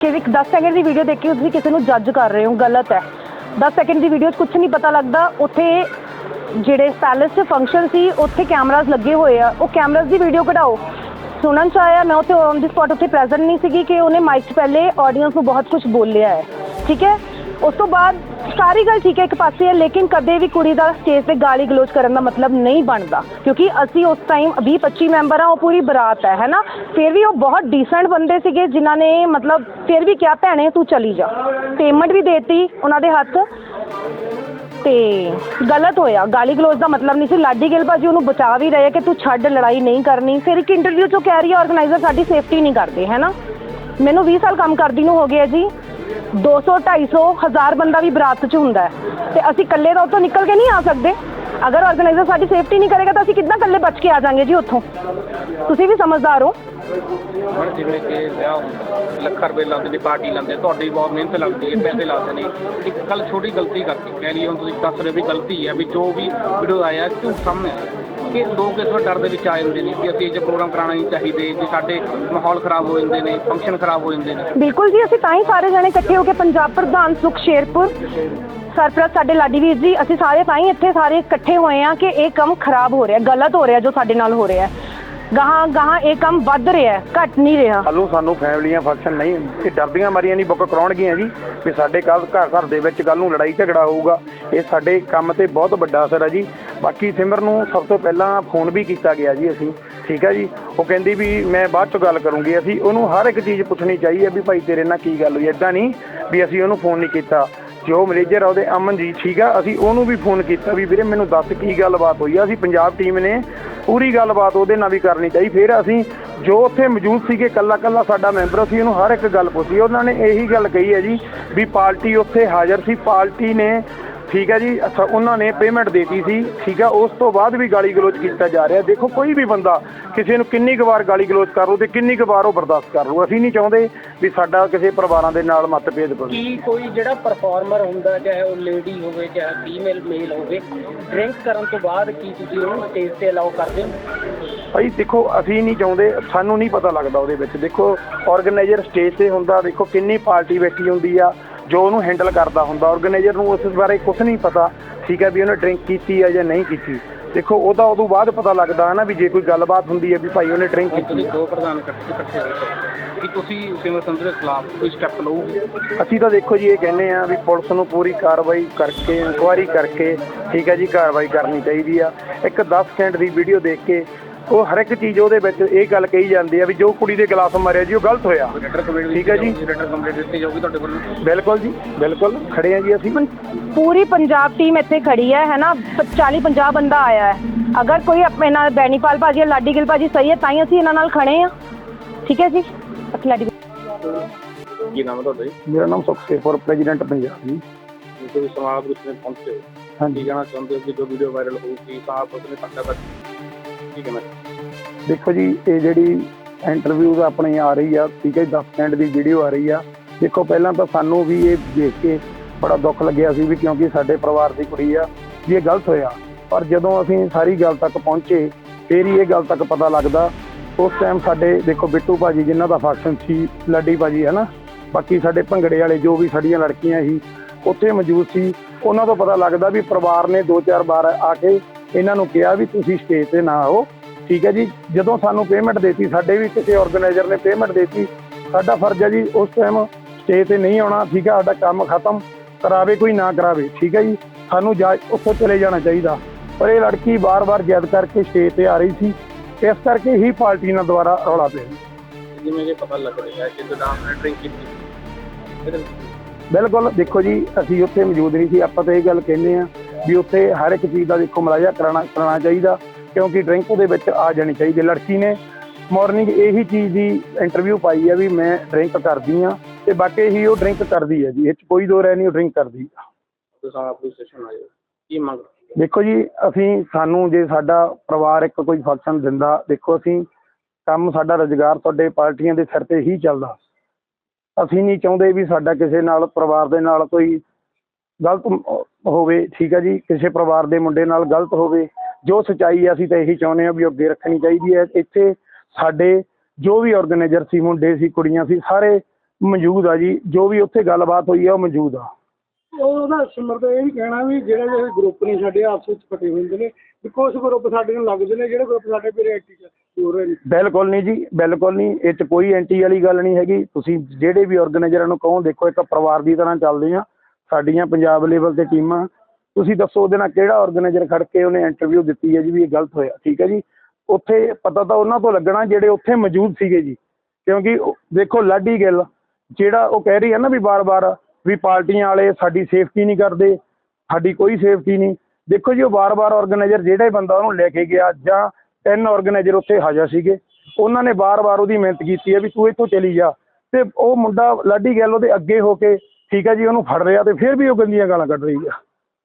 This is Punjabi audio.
ਕਿ ਇੱਕ 10 ਸੈਕਿੰਡ ਦੀ ਵੀਡੀਓ ਦੇਖ ਕੇ ਤੁਸੀਂ ਕਿਸੇ ਨੂੰ ਜੱਜ ਕਰ ਰਹੇ ਹੋ, ਗਲਤ ਹੈ। 10 ਸੈਕਿੰਡ ਦੀ ਵੀਡੀਓ 'ਚ ਕੁਝ ਨਹੀਂ ਪਤਾ ਲੱਗਦਾ, ਉੱਥੇ ਜਿਹੜੇ ਪੈਲੇਸ 'ਚ ਫੰਕਸ਼ਨ ਸੀ, ਉੱਥੇ ਕੈਮਰਾਜ਼ ਲੱਗੇ ਹੋਏ ਆ। ਉਹ ਕੈਮਰਾਜ਼ ਦੀ ਵੀਡੀਓ ਕਢਾਓ। ਸੁਣਨ ਚ ਆਇਆ, ਮੈਂ ਉੱਥੇ ਔਨ ਦੀ ਸਪੌਟ ਉੱਥੇ ਪ੍ਰੈਜ਼ੈਂਟ ਨਹੀਂ ਸੀਗੀ ਕਿ ਉਹਨੇ ਮਾਈਕ 'ਚ ਪਹਿਲੇ ਆਡੀਅנס ਨੂੰ ਬਹੁਤ ਕੁਝ ਬੋਲਿਆ ਹੈ। ਠੀਕ ਹੈ? ਉਸ ਤੋਂ ਬਾਅਦ ਸਾਰੀ ਗੱਲ ਠੀਕ ਹੈ ਇੱਕ ਪਾਸੇ ਹੈ, ਲੇਕਿਨ ਕਦੇ ਵੀ ਕੁੜੀ ਦਾ ਸਟੇਜ ਤੇ ਗਾਲੀ ਗਲੋਚ ਕਰਨ ਦਾ ਮਤਲਬ ਨਹੀਂ ਬਣਦਾ। ਕਿਉਂਕਿ ਅਸੀਂ ਉਸ ਟਾਈਮ 20 25 ਮੈਂਬਰ ਆ ਉਹ ਪੂਰੀ ਬਰਾਤ ਹੈ, ਹੈਨਾ? ਫਿਰ ਵੀ ਉਹ ਬਹੁਤ ਡੀਸੈਂਟ ਬੰਦੇ ਸੀਗੇ, ਜਿਨ੍ਹਾਂ ਨੇ ਮਤਲਬ ਫਿਰ ਵੀ ਕਿਹਾ, ਭੈਣੇ, ਤੂੰ ਚਲੀ ਜਾ। ਪੇਮੈਂਟ ਵੀ ਦੇਤੀ ਉਹਨਾਂ ਦੇ ਹੱਥ। ਤੇ ਗਲਤ ਹੋਇਆ। ਗਾਲੀ ਗਲੋਚ ਦਾ ਮਤਲਬ ਨਹੀਂ ਸੀ। ਲਾਡੀ ਗਿੱਲ ਭਾਜੀ ਉਹਨੂੰ ਬਚਾ ਵੀ ਰਹੇ ਕਿ ਤੂੰ ਛੱਡ, ਲੜਾਈ ਨਹੀਂ ਕਰਨੀ। ਫਿਰ ਇੱਕ ਇੰਟਰਵਿਊ ਚੋਂ ਕਹਿ ਰਹੀ ਹੈ ਆਰਗੇਨਾਈਜ਼ਰ ਸਾਡੀ ਸੇਫਟੀ ਨਹੀਂ ਕਰਦੇ ਹੈ ਨਾ ਮੈਨੂੰ 20 ਸਾਲ ਕੰਮ ਕਰਦੀ ਨੂੰ ਹੋ ਗਿਆ ਜੀ। 200 250 ਹਜ਼ਾਰ ਬੰਦਾ ਵੀ ਬਰਾਤ 'ਚ ਹੁੰਦਾ ਹੈ। ਤੇ ਅਸੀਂ ਇਕੱਲੇ ਤਾਂ ਉੱਥੋਂ ਨਿਕਲ ਕੇ ਨਹੀਂ ਆ ਸਕਦੇ। ਅਗਰ ਆਰਗੇਨਾਈਜ਼ਰ ਸਾਡੀ ਸੇਫਟੀ ਨਹੀਂ ਕਰੇਗਾ ਤਾਂ ਅਸੀਂ ਕਿੱਦਾਂ ਇਕੱਲੇ ਬਚ ਕੇ ਆ ਜਾਾਂਗੇ ਜੀ ਉੱਥੋਂ? ਤੁਸੀਂ ਵੀ ਸਮਝਦਾਰ ਹੋ। ਹੁਣ ਜਿਵੇਂ ਕਿ ਵਿਆਹ ਹੁੰਦਾ, ਲੱਖਾਂ ਰੁਪਏ ਲਾਉਂਦੇ ਨੇ, ਪਾਰਟੀ ਲਾਉਂਦੇ ਤੁਹਾਡੀ ਬਹੁਤ ਮਿਹਨਤ ਲੱਗਦੀ ਹੈ, ਪੈਸੇ ਲਾਉਂਦੇ ਨੇ। ਇੱਕ ਕੱਲ ਛੋਟੀ ਗਲਤੀ ਕਰਤੀ ਕਹਿ ਲਈ ਹੁਣ ਤੁਸੀਂ ਦੱਸ ਰਹੇ ਵੀ ਗਲਤੀ ਹੈ, ਵੀ ਜੋ ਵੀ ਵੀਡੀਓ ਆਇਆ, ਝੂਠ ਸਾਹਮਣੇ ਆਇਆ। ਕਿ ਲੋਕ ਇਸ ਵਾਰ ਡਰ ਦੇ ਵਿੱਚ ਆ ਜਾਂਦੇ ਨੇ ਕਿ ਅਸੀਂ ਇਹ 'ਚ ਪ੍ਰੋਗਰਾਮ ਕਰਾਉਣਾ ਨਹੀਂ ਚਾਹੀਦੇ, ਜੇ ਸਾਡੇ ਮਾਹੌਲ ਖਰਾਬ ਹੋ ਜਾਂਦੇ ਨੇ ਫੰਕਸ਼ਨ ਖਰਾਬ ਹੋ ਜਾਂਦੇ ਨੇ। ਬਿਲਕੁਲ ਜੀ, ਅਸੀਂ ਤਾਂ ਹੀ ਸਾਰੇ ਜਣੇ ਇਕੱਠੇ ਹੋ ਕੇ ਪੰਜਾਬ ਪ੍ਰਧਾਨ ਸੁਖ ਸ਼ੇਰਪੁਰ ਸਰਪ੍ਰਸਤ ਸਾਡੇ ਲਾਡੀ ਵੀਰ ਜੀ, ਅਸੀਂ ਸਾਰੇ ਤਾਂ ਹੀ ਇੱਥੇ ਸਾਰੇ ਇਕੱਠੇ ਹੋਏ ਆ ਕਿ ਇਹ ਕੰਮ ਖਰਾਬ ਹੋ ਰਿਹਾ, ਗਲਤ ਹੋ ਰਿਹਾ ਜੋ ਸਾਡੇ ਨਾਲ ਹੋ ਰਿਹਾ ਗਾਹਾਂ ਗਾਹਾਂ ਇਹ ਕੰਮ ਵੱਧ ਰਿਹਾ ਹੈ, ਘਟ ਨਹੀਂ ਰਿਹਾ। ਕੱਲ੍ਹ ਸਾਨੂੰ ਫੈਮਲੀਆਂ ਫੰਕਸ਼ਨ ਨਹੀਂ ਇਹ ਡਰਦੀਆਂ ਮਾਰੀਆਂ ਨਹੀਂ ਬੁੱਕ ਕਰਾਉਣਗੀਆਂ ਜੀ। ਵੀ ਸਾਡੇ ਕੱਲ ਘਰ ਘਰ ਦੇ ਵਿੱਚ ਕੱਲ ਨੂੰ ਲੜਾਈ ਝਗੜਾ ਹੋਊਗਾ। ਇਹ ਸਾਡੇ ਕੰਮ ਤੇ ਬਹੁਤ ਵੱਡਾ ਅਸਰ ਹੈ ਜੀ। ਬਾਕੀ ਸਿਮਰ ਨੂੰ ਸਭ ਤੋਂ ਪਹਿਲਾਂ ਫੋਨ ਵੀ ਕੀਤਾ ਗਿਆ ਜੀ ਅਸੀਂ। ਠੀਕ ਹੈ ਜੀ? ਉਹ ਕਹਿੰਦੀ ਵੀ ਮੈਂ ਬਾਅਦ ਚ ਗੱਲ ਕਰੂੰਗੀ। ਅਸੀਂ ਉਹਨੂੰ ਹਰ ਇੱਕ ਚੀਜ਼ ਪੁੱਛਣੀ ਚਾਹੀਏ ਵੀ ਭਾਈ ਤੇਰੇ ਨਾਲ ਕੀ ਗੱਲ ਹੋਈ? ਇਦਾਂ ਨਹੀਂ ਵੀ ਅਸੀਂ ਉਹਨੂੰ ਫੋਨ ਨਹੀਂ ਕੀਤਾ। ਜੋ ਮੈਨੇਜਰ ਆ ਉਹਦੇ ਅਮਨਜੀਤ ਠੀਕ ਆ ਅਸੀਂ ਉਹਨੂੰ ਵੀ ਫੋਨ ਕੀਤਾ ਵੀ ਵੀਰੇ ਮੈਨੂੰ ਦੱਸ ਕੀ ਗੱਲਬਾਤ ਹੋਈ ਆ? ਅਸੀਂ ਪੰਜਾਬ ਟੀਮ ਨੇ ਪੂਰੀ ਗੱਲਬਾਤ ਉਹਦੇ ਨਾਲ ਵੀ ਕਰਨੀ ਚਾਹੀ। ਫਿਰ ਅਸੀਂ ਜੋ ਉੱਥੇ ਮੌਜੂਦ ਸੀਗੇ, ਕੱਲਾ ਕੱਲਾ ਸਾਡਾ ਮੈਂਬਰ ਸੀ, ਉਹਨੂੰ ਹਰ ਇੱਕ ਗੱਲ ਪੁੱਛੀ। ਉਹਨਾਂ ਨੇ ਇਹੀ ਗੱਲ ਕਹੀ ਹੈ ਜੀ ਵੀ ਪਾਰਟੀ ਉੱਥੇ ਹਾਜ਼ਰ ਸੀ। ਪਾਰਟੀ ਨੇ ਠੀਕ ਹੈ ਜੀ ਅੱਛਾ ਉਹਨਾਂ ਨੇ ਪੇਮੈਂਟ ਦੇਤੀ ਸੀ ਠੀਕ ਹੈ ਉਸ ਤੋਂ ਬਾਅਦ ਵੀ ਗਾਲੀ ਗਲੋਚ ਕੀਤਾ ਜਾ ਰਿਹਾ। ਦੇਖੋ ਕੋਈ ਵੀ ਬੰਦਾ ਕਿਸੇ ਨੂੰ ਕਿੰਨੀ ਕੁ ਵਾਰ ਗਾਲੀ ਗਲੋਚ ਕਰ ਲੂ ਤੇ ਕਿੰਨੀ ਕੁ ਵਾਰ ਉਹ ਬਰਦਾਸ਼ਤ ਕਰ ਲੂ ਅਸੀਂ ਨਹੀਂ ਚਾਹੁੰਦੇ ਵੀ ਸਾਡਾ ਕਿਸੇ ਪਰਿਵਾਰਾਂ ਦੇ ਨਾਲ ਮਤਭੇਦ ਪਵੇ ਕੀ ਕੋਈ ਜਿਹੜਾ ਪਰਫਾਰਮਰ ਹੁੰਦਾ ਚਾਹੇ ਉਹ ਲੇਡੀ ਹੋਵੇ ਚਾਹੇ ਫੀਮੇਲ ਮੇਲ ਹੋਵੇ ਡਰਿੰਕ ਕਰਨ ਤੋਂ ਬਾਅਦ ਕੀ ਤੁਸੀਂ ਉਹਨੂੰ ਸਟੇਜ ਤੇ ਅਲਾਉ ਕਰਦੇ ਹੋ? ਭਾਈ ਦੇਖੋ ਅਸੀਂ ਨਹੀਂ ਚਾਹੁੰਦੇ ਸਾਨੂੰ ਨਹੀਂ ਪਤਾ ਲੱਗਦਾ ਉਹਦੇ ਵਿੱਚ। ਦੇਖੋ ਆਰਗੇਨਾਈਜ਼ਰ ਸਟੇਜ ਤੇ ਹੁੰਦਾ ਦੇਖੋ ਕਿੰਨੀ ਪਾਰਟੀ ਬੈਠੀ ਹੁੰਦੀ ਆ ਜੋ ਉਹਨੂੰ ਹੈਂਡਲ ਕਰਦਾ ਹੁੰਦਾ ਆਰਗੇਨਾਈਜ਼ਰ ਨੂੰ ਉਸ ਬਾਰੇ ਕੁਝ ਨਹੀਂ ਪਤਾ ਠੀਕ ਹੈ ਵੀ ਉਹਨੇ ਡਰਿੰਕ ਕੀਤੀ ਹੈ ਜਾਂ ਨਹੀਂ ਕੀਤੀ। ਦੇਖੋ ਉਹਦਾ ਉਦੋਂ ਬਾਅਦ ਪਤਾ ਲੱਗਦਾ ਹੈ ਨਾ ਵੀ ਜੇ ਕੋਈ ਗੱਲਬਾਤ ਹੁੰਦੀ ਹੈ ਵੀ ਭਾਈ ਉਹਨੇ ਡਰਿੰਕ ਕੀਤੀ ਹੈ। ਦੋ ਪ੍ਰਧਾਨ ਇਕੱਠੇ ਇਕੱਠੇ ਹੋਏ ਕੀ ਤੁਸੀਂ ਸਿਮਰ ਸੰਧੂ ਦੇ ਖਿਲਾਫ ਕੋਈ ਸਟੈਪ ਲਓਗੇ? ਅਸੀਂ ਤਾਂ ਦੇਖੋ ਜੀ ਇਹ ਕਹਿੰਦੇ ਆ ਵੀ ਪੁਲਿਸ ਨੂੰ ਪੂਰੀ ਕਾਰਵਾਈ ਕਰਕੇ ਇਨਕੁਆਇਰੀ ਕਰਕੇ ਠੀਕ ਹੈ ਜੀ ਕਾਰਵਾਈ ਕਰਨੀ ਚਾਹੀਦੀ ਆ। ਇੱਕ 10 ਸਕਿੰਟ ਦੀ ਵੀਡੀਓ ਦੇਖ ਕੇ ਉਹ ਹਰ ਇੱਕ ਚੀਜ਼ ਉਹਦੇ ਵਿੱਚ ਇਹ ਗੱਲ ਕਹੀ ਜਾਂਦੀ ਆ ਵੀ ਜੋ ਕੁੜੀ ਦੇ ਗਲਾਸ ਮਾਰਿਆ ਜੀ ਉਹ ਗਲਤ ਹੋਇਆ। ਠੀਕ ਹੈ ਜੀ। ਲੈਟਰ ਕੰਪਲੀਟ ਦਿੱਤੀ ਜਾਊਗੀ ਤੁਹਾਡੇ ਵੱਲੋਂ। ਬਿਲਕੁਲ ਜੀ ਬਿਲਕੁਲ। ਖੜੇ ਆ ਜੀ ਅਸੀਂ। ਪੂਰੀ ਪੰਜਾਬ ਟੀਮ ਇੱਥੇ ਖੜੀ ਹੈ ਹੈ ਨਾ? 40 50 ਬੰਦਾ ਆਇਆ ਹੈ। ਅਗਰ ਕੋਈ ਆਪਣੇ ਨਾਲ ਬੈਨੀਪਾਲ ਭਾਜੀ ਲਾਡੀ ਗਿੱਲ ਭਾਜੀ ਸਹੀ ਹੈ ਤਾਂ ਹੀ ਅਸੀਂ ਇਹਨਾਂ ਨਾਲ ਖੜੇ ਆ ਠੀਕ ਹੈ ਜੀ? ਲਾਡੀ ਕੀ ਨਾਮ ਹੈ ਤੁਹਾਡਾ ਜੀ? ਮੇਰਾ ਨਾਮ ਸੁਖਸੇਪੁਰ ਪ੍ਰੈਜ਼ੀਡੈਂਟ ਪੰਜਾਬ ਜੀ। ਤੁਸੀਂ ਸਮਾਜ ਵਿੱਚ ਨੇ ਪਹੁੰਚੇ ਹੋ। ਹਾਂਜੀ। ਕਹਿਣਾ ਚਾਹੁੰਦੇ ਹੋ ਕਿ ਜੋ ਵੀਡੀਓ ਵਾਇਰਲ ਹੋਊਗੀ ਤਾਂ ਆਪ ਉਸਨੇ ਸਾਡਾ ਤੱਕ ਕੀ ਕਹਿਣਾ ਦੇਖੋ ਜੀ, ਇਹ ਜਿਹੜੀ ਇੰਟਰਵਿਊ ਆਪਣੀ ਆ ਰਹੀ ਆ, ਠੀਕ ਹੈ 10 ਮਿੰਟ ਦੀ ਵੀਡੀਓ ਆ ਰਹੀ ਆ। ਦੇਖੋ, ਪਹਿਲਾਂ ਤਾਂ ਸਾਨੂੰ ਵੀ ਇਹ ਦੇਖ ਕੇ ਬੜਾ ਦੁੱਖ ਲੱਗਿਆ ਸੀ ਵੀ ਕਿਉਂਕਿ ਸਾਡੇ ਪਰਿਵਾਰ ਦੀ ਕੁੜੀ ਆ, ਵੀ ਇਹ ਗਲਤ ਹੋਇਆ। ਪਰ ਜਦੋਂ ਅਸੀਂ ਸਾਰੀ ਗੱਲ ਤੱਕ ਪਹੁੰਚੇ, ਫੇਰ ਹੀ ਇਹ ਗੱਲ ਤੱਕ ਪਤਾ ਲੱਗਦਾ। ਉਸ ਟਾਈਮ ਸਾਡੇ, ਦੇਖੋ, ਬਿੱਟੂ ਭਾਜੀ ਜਿਨ੍ਹਾਂ ਦਾ ਫੰਕਸ਼ਨ ਸੀ, ਲੱਡੀ ਭਾਜੀ ਹੈ ਨਾ ਬਾਕੀ ਸਾਡੇ ਭੰਗੜੇ ਵਾਲੇ ਜੋ ਵੀ ਸਾਡੀਆਂ ਲੜਕੀਆਂ ਸੀ, ਉੱਥੇ ਮੌਜੂਦ ਸੀ। ਉਹਨਾਂ ਤੋਂ ਪਤਾ ਲੱਗਦਾ ਵੀ ਪਰਿਵਾਰ ਨੇ ਦੋ ਚਾਰ ਵਾਰ ਆ ਕੇ ਇਹਨਾਂ ਨੂੰ ਕਿਹਾ ਵੀ ਤੁਸੀਂ ਸਟੇਜ ਤੇ ਨਾ ਆਓ। ਠੀਕ ਹੈ ਜੀ ਜਦੋਂ ਸਾਨੂੰ ਪੇਮੈਂਟ ਦੇਤੀ ਸਾਡੇ ਵੀ ਕਿਸੇ ਆਰਗੇਨਾਈਜ਼ਰ ਨੇ ਪੇਮੈਂਟ ਦੇਤੀ ਸਾਡਾ ਫਰਜ਼ ਹੈ ਜੀ ਉਸ ਟਾਈਮ ਸਟੇਜ ਤੇ ਨਹੀਂ ਆਉਣਾ ਠੀਕ ਹੈ ਸਾਡਾ ਕੰਮ ਖਤਮ ਕਰਾਵੇ ਕੋਈ ਨਾ ਕਰਾਵੇ ਠੀਕ ਹੈ ਜੀ ਸਾਨੂੰ ਜਾ ਉੱਥੋਂ ਚਲੇ ਜਾਣਾ ਚਾਹੀਦਾ। ਪਰ ਇਹ ਲੜਕੀ ਬਾਰ-ਬਾਰ ਜਿੱਦ ਕਰਕੇ ਸਟੇਜ ਤੇ ਆ ਰਹੀ ਸੀ ਇਸ ਕਰਕੇ ਹੀ ਪਾਰਟੀ ਨਾਲ ਦੁਬਾਰਾ ਰੌਲਾ ਪਿਆ। ਜਿਵੇਂ ਕਿ ਪਤਾ ਲੱਗ ਰਿਹਾ ਹੈ ਕਿ ਜਦਾਂ ਨੇ ਡਰਿੰਕ ਕੀਤੀ। ਬਿਲਕੁਲ ਦੇਖੋ ਜੀ ਅਸੀਂ ਉੱਥੇ ਮੌਜੂਦ ਨਹੀਂ ਸੀ ਆਪਾਂ ਤਾਂ ਇਹ ਗੱਲ ਕਹਿੰਦੇ ਆ ਵੀ ਉੱਥੇ ਹਰ ਇੱਕ ਚੀਜ਼ ਦਾ ਦੇਖੋ ਮਲਾਜਾ ਕਰਾਣਾ ਕਰਾਉਣਾ ਚਾਹੀਦਾ ਕਿਉਂਕਿ ਡਰਿੰਕ ਉਹਦੇ ਵਿੱਚ ਆ ਜਾਣੀ ਚਾਹੀਦੀ ਲੜਕੀ ਨੇ ਮਾਰਨਿੰਗ ਇਹੀ ਚੀਜ਼ ਦੀ ਇੰਟਰਵਿਊ ਪਾਈ ਹੈ ਵੀ ਮੈਂ ਡਰਿੰਕ ਕਰਦੀ ਆ ਤੇ ਬਾਕੀ ਹੀ ਉਹ ਡਰਿੰਕ ਕਰਦੀ ਹੈ ਜੀ। ਇਹ 'ਚ ਕੋਈ ਦੋ ਰਹਿ ਨਹੀਂ ਉਹ ਡਰਿੰਕ ਕਰਦੀ ਆ ਤੁਸੀਂ। ਕੀ ਮੰਗ ਦੇਖੋ ਜੀ ਅਸੀਂ ਸਾਨੂੰ ਜੇ ਸਾਡਾ ਪਰਿਵਾਰ ਇੱਕ ਕੋਈ ਫੰਕਸ਼ਨ ਦਿੰਦਾ ਦੇਖੋ ਅਸੀਂ ਕੰਮ ਸਾਡਾ ਰੁਜ਼ਗਾਰ ਤੁਹਾਡੇ ਪਾਰਟੀਆਂ ਦੇ ਸਿਰ ਤੇ ਹੀ ਚੱਲਦਾ। ਅਸੀਂ ਨਹੀਂ ਚਾਹੁੰਦੇ ਵੀ ਸਾਡਾ ਕਿਸੇ ਨਾਲ ਪਰਿਵਾਰ ਦੇ ਨਾਲ ਕੋਈ ਗਲਤ ਹੋਵੇ ਠੀਕ ਹੈ ਜੀ ਕਿਸੇ ਪਰਿਵਾਰ ਦੇ ਮੁੰਡੇ ਨਾਲ ਗਲਤ ਹੋਵੇ ਜੋ ਸਚਾਈ ਹੈ ਅਸੀਂ ਤਾਂ ਇਹੀ ਚਾਹੁੰਦੇ ਹਾਂ ਵੀ ਉਹ ਅੱਗੇ ਰੱਖਣੀ ਚਾਹੀਦੀ ਹੈ। ਇੱਥੇ ਸਾਡੇ ਜੋ ਵੀ ਆਰਗੇਨਾਈਜ਼ਰ ਸੀ ਮੁੰਡੇ ਸੀ ਕੁੜੀਆਂ ਸੀ ਸਾਰੇ ਮੌਜੂਦ ਆ ਜੀ। ਜੋ ਵੀ ਉੱਥੇ ਗੱਲਬਾਤ ਹੋਈ ਆ ਉਹ ਮੌਜੂਦ ਆ। ਉਹਦਾ ਸਿਮਰ ਦਾ ਇਹ ਵੀ ਕਹਿਣਾ ਵੀ ਜਿਹੜੇ ਜਿਹੜੇ ਗਰੁੱਪ ਨੇ ਸਾਡੇ ਆਪਸ ਵਿੱਚ ਇਕੱਠੇ ਹੁੰਦੇ ਨੇ ਵੀ ਕੁਝ ਗਰੁੱਪ ਸਾਡੇ ਨਾਲ ਲੱਗਦੇ ਨੇ ਜਿਹੜੇ ਗਰੁੱਪ ਸਾਡੇ ਪੇਰੇ ਐਕਟਿਵ ਹੋ ਰਹੇ ਨੇ। ਬਿਲਕੁਲ ਨਹੀਂ ਜੀ ਬਿਲਕੁਲ ਨਹੀਂ। ਇਹ 'ਚ ਕੋਈ ਐਂਟੀ ਵਾਲੀ ਗੱਲ ਨਹੀਂ ਹੈਗੀ। ਤੁਸੀਂ ਜਿਹੜੇ ਵੀ ਆਰਗੇਨਾਈਜ਼ਰਾਂ ਨੂੰ ਕਹੋ ਦੇਖੋ ਇੱਕ ਪਰਿਵਾਰ ਦੀ ਤਰ੍ਹਾਂ ਚੱਲਦੇ ਆ। ਸਾਡੀਆਂ ਪੰਜਾਬ ਲੈਵਲ ਤੇ ਟੀਮਾਂ, ਤੁਸੀਂ ਦੱਸੋ ਉਹਦੇ ਨਾਲ ਕਿਹੜਾ ਆਰਗੇਨਾਈਜ਼ਰ ਖੜ ਕੇ ਉਹਨੇ ਇੰਟਰਵਿਊ ਦਿੱਤੀ ਹੈ ਜੀ ਵੀ ਇਹ ਗਲਤ ਹੋਇਆ, ਠੀਕ ਹੈ ਜੀ? ਉੱਥੇ ਪਤਾ ਤਾਂ ਉਹਨਾਂ ਤੋਂ ਲੱਗਣਾ ਜਿਹੜੇ ਉੱਥੇ ਮੌਜੂਦ ਸੀਗੇ ਜੀ, ਕਿਉਂਕਿ ਦੇਖੋ ਲਾਡੀ ਗਿੱਲ, ਜਿਹੜਾ ਉਹ ਕਹਿ ਰਹੀ ਹੈ ਨਾ ਵੀ ਬਾਰ-ਬਾਰ ਵੀ ਪਾਰਟੀਆਂ ਵਾਲੇ ਸਾਡੀ ਸੇਫਟੀ ਨਹੀਂ ਕਰਦੇ, ਸਾਡੀ ਕੋਈ ਸੇਫਟੀ ਨਹੀਂ। ਦੇਖੋ ਜੀ ਉਹ ਬਾਰ-ਬਾਰ ਆਰਗੇਨਾਈਜ਼ਰ ਜਿਹੜਾ ਬੰਦਾ ਉਹਨੂੰ ਲੈ ਕੇ ਗਿਆ, ਜਾਂ ਤਿੰਨ ਆਰਗੇਨਾਈਜ਼ਰ ਉੱਥੇ ਹਾਜ਼ਰ ਸੀਗੇ, ਉਹਨਾਂ ਨੇ ਬਾਰ-ਬਾਰ ਉਹਦੀ ਮਿਹਨਤ ਕੀਤੀ ਹੈ ਵੀ ਤੂੰ ਇੱਥੋਂ ਚਲੀ ਜਾ। ਤੇ ਉਹ ਮੁੰਡਾ ਲਾਡੀ ਗਿੱਲ ਉਹਦੇ ਅੱਗੇ ਹੋ ਕੇ ਠੀਕ ਹੈ ਜੀ, ਉਹਨੂੰ ਫੜ ਰਿਹਾ ਅਤੇ ਫਿਰ ਵੀ ਉਹ ਗੰਦੀਆਂ ਗਾਲਾਂ ਕੱਢ ਰਹੀ ਆ।